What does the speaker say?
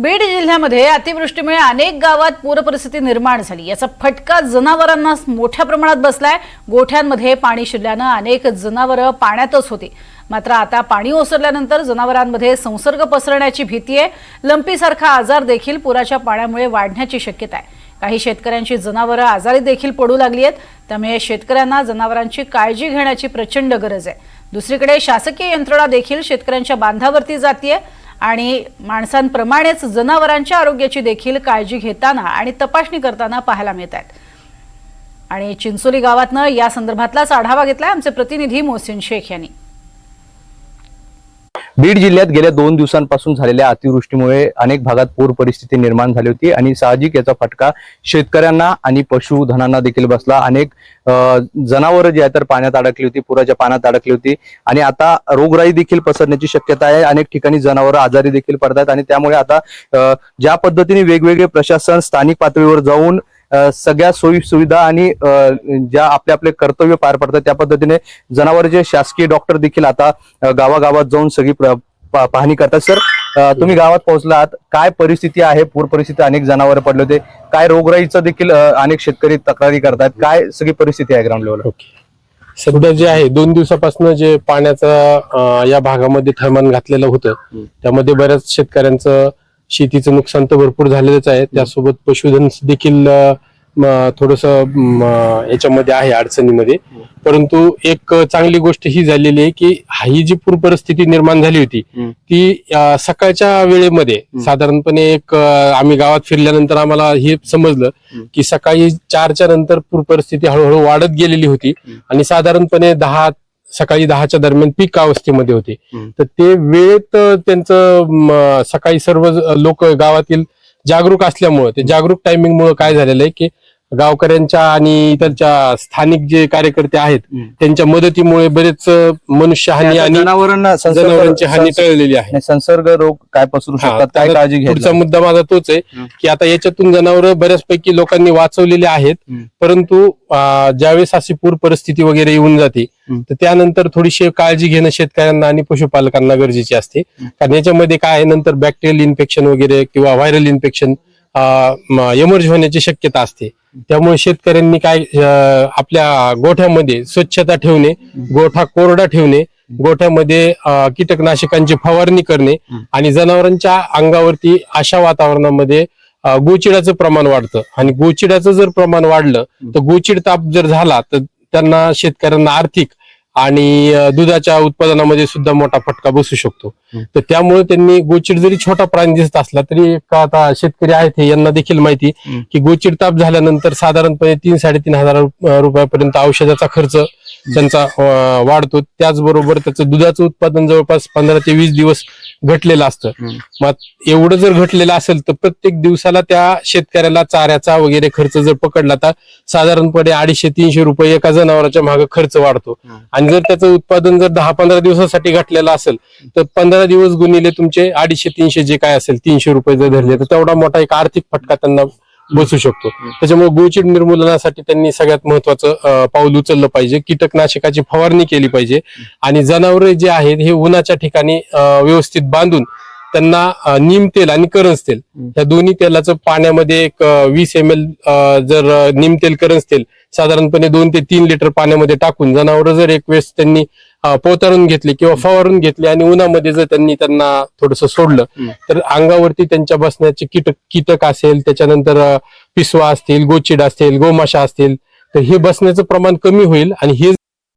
बीड जिल्ह्यामध्ये अतिवृष्टीमुळे अनेक गावात पूरपरिस्थिती निर्माण झाली. याचा फटका जनावरांना मोठ्या प्रमाणात बसलाय. गोठ्यांमध्ये पाणी शिरल्यानं अनेक जनावरं पाण्यातच होती. मात्र आता पाणी ओसरल्यानंतर जनावरांमध्ये संसर्ग पसरण्याची भीती आहे. लंपीसारखा आजार देखील पुराच्या पाण्यामुळे वाढण्याची शक्यता आहे. काही शेतकऱ्यांची जनावरं आजारी देखील पडू लागली आहेत. त्यामुळे शेतकऱ्यांना जनावरांची काळजी घेण्याची प्रचंड गरज आहे. दुसरीकडे शासकीय यंत्रणा देखील शेतकऱ्यांच्या बांधावरती जातीये. आणि माणसांप्रमाणेच जनावरांच्या आरोग्याची देखील काळजी घेताना आणि तपासणी करताना पाहायला मिळत आहेत. आणि चिंचोली गावातनं या संदर्भातलाच आढावा घेतलाय आमचे प्रतिनिधी मोहसिन शेख यांनी. बीड जिल्ह्यात गेल्या दोन दिवसांपासून झालेल्या अतिवृष्टीमुळे अनेक भागात पूर परिस्थिती निर्माण झाली होती आणि साहजिक याचा फटका शेतकऱ्यांना आणि पशुधनांना देखील बसला. अनेक जनावरं जी आहे तर पाण्यात अडकली होती पुराच्या पाण्यात अडकली होती आणि आता रोगराई देखील पसरण्याची शक्यता आहे. अनेक ठिकाणी जनावरं आजारी देखील पडतात आणि त्यामुळे आता ज्या पद्धतीने वेगवेगळे प्रशासन स्थानिक पातळीवर जाऊन सगळ्या सोयी सुविधा आणि ज्या आपले आपले कर्तव्य पार पडतात त्या पद्धतीने जनावरचे शासकीय डॉक्टर देखील आता गावागावात जाऊन सगळी पाहणी करतात. सर तुम्ही गावात पोहोचलात काय परिस्थिती आहे? पूर परिस्थिती अनेक जनावर पडले होते. काय रोगराईचं देखील अनेक शेतकरी तक्रारी करतात. काय सगळी परिस्थिती आहे ग्राउंड लेवलवर ओके. सध्या जे आहे दोन दिवसापासून जे पाण्याचं या भागामध्ये थैमान घातलेलं होतं. त्यामध्ये बऱ्याच शेतकऱ्यांचं शेतीचं नुकसान तर भरपूर झालेलंच आहे त्यासोबत पशुधन देखील थोडस याच्यामध्ये आहे अडचणीमध्ये परंतु एक चांगली गोष्ट ही झालेली आहे की ही जी पूर परिस्थिती निर्माण झाली होती. ती सकाळच्या वेळेमध्ये साधारणपणे एक आम्ही गावात फिरल्यानंतर आम्हाला हे समजलं. की सकाळी चारच्या नंतर पूर परिस्थिती हळूहळू वाढत गेलेली होती. आणि साधारणपणे दहा सकाळी दहाच्या दरम्यान पीक अवस्थेमध्ये होते. तर ते वेळेत त्यांचं सकाळी सर्व लोक गावातील जागरूक असल्यामुळं ते जागरूक टायमिंग मुळे काय झालेलं आहे की गावकऱ्यांच्या आणि इतरच्या स्थानिक जे कार्यकर्ते आहेत. त्यांच्या मदतीमुळे बरेच मनुष्यहानी आणि जनावरांना संसर्ग- जनावरांची हानी टळलेली आहे आणि संसर्ग रोग काय पसरू शकतात काय काळजी पुढचा मुद्दा माझा तोच आहे. की आता याच्यातून जनावर बऱ्याचपैकी लोकांनी वाचवलेली आहेत. परंतु ज्यावेळेस अशी पूर परिस्थिती वगैरे येऊन जाते. तर त्यानंतर थोडीशी काळजी घेणं शेतकऱ्यांना आणि पशुपालकांना गरजेची असते. कारण याच्यामध्ये काय आहे नंतर बॅक्टेरियल इन्फेक्शन वगैरे किंवा व्हायरल इन्फेक्शन एमर्ज होण्याची शक्यता असते त्यामुळे शेतकऱ्यांनी काय आपल्या गोठ्यामध्ये स्वच्छता ठेवणे गोठा कोरडा ठेवणे गोठ्यामध्ये कीटकनाशकांची फवारणी करणे आणि जनावरांच्या अंगावरती अशा वातावरणामध्ये अं, गोचिडाचं प्रमाण वाढतं. आणि गोचिडाचं जर प्रमाण वाढलं तर गोचिड ताप जर झाला तर त्यांना शेतकऱ्यांना आर्थिक आणि दुधाच्या उत्पादनामध्ये सुद्धा मोठा फटका बसू शकतो. तर त्यामुळे त्यांनी गोचिड जरी छोटा प्राणी दिसत असला तरी आता शेतकरी आहेत हे यांना देखील माहिती. की गोचिड ताप झाल्यानंतर साधारणपणे तीन साडेतीन हजार रुप- रुपयापर्यंत औषधाचा खर्च त्यांचा वाढतो त्याचबरोबर त्याचं दुधाचं उत्पादन जवळपास पंधरा ते वीस दिवस घटलेलं असतं. मग एवढं जर घटलेलं असेल तर प्रत्येक दिवसाला त्या शेतकऱ्याला चाऱ्याचा वगैरे खर्च जर पकडला तर साधारणपणे अडीचशे तीनशे रुपये एका जनावराच्या मागे खर्च वाढतो. आणि जर त्याचं उत्पादन जर दहा पंधरा दिवसासाठी घटलेलं असेल तर पंधरा दिवस गुणिले तुमचे अडीचशे तीनशे जे काय असेल तीनशे रुपये जर धरले तर तेवढा मोठा एक आर्थिक फटका त्यांना बसू शकतो. त्याच्यामुळे गुळचीड निर्मूलनासाठी त्यांनी सगळ्यात महत्वाचं पाऊल उचललं पाहिजे. कीटकनाशकाची फवारणी केली पाहिजे. आणि जनावरे जे आहेत हे उन्हाच्या ठिकाणी व्यवस्थित बांधून त्यांना नीम तेल आणि करंज तेल ह्या या दोन्ही तेलाचं पाण्यामध्ये एक वीस एम एल जर नीम तेल करंज तेल साधारणपणे दोन ते तीन लिटर पाण्यामध्ये टाकून जनावर जर एक वेळेस त्यांनी पोतारून घेतले किंवा फवारून घेतले आणि उन्हामध्ये जर त्यांनी त्यांना थोडस सोडलं. तर अंगावरती त्यांच्या बसण्याचे कीटक कीटक असेल त्याच्यानंतर पिसवा असतील गोचिड असतील गोमाशा असतील तर हे बसण्याचं प्रमाण कमी होईल आणि हे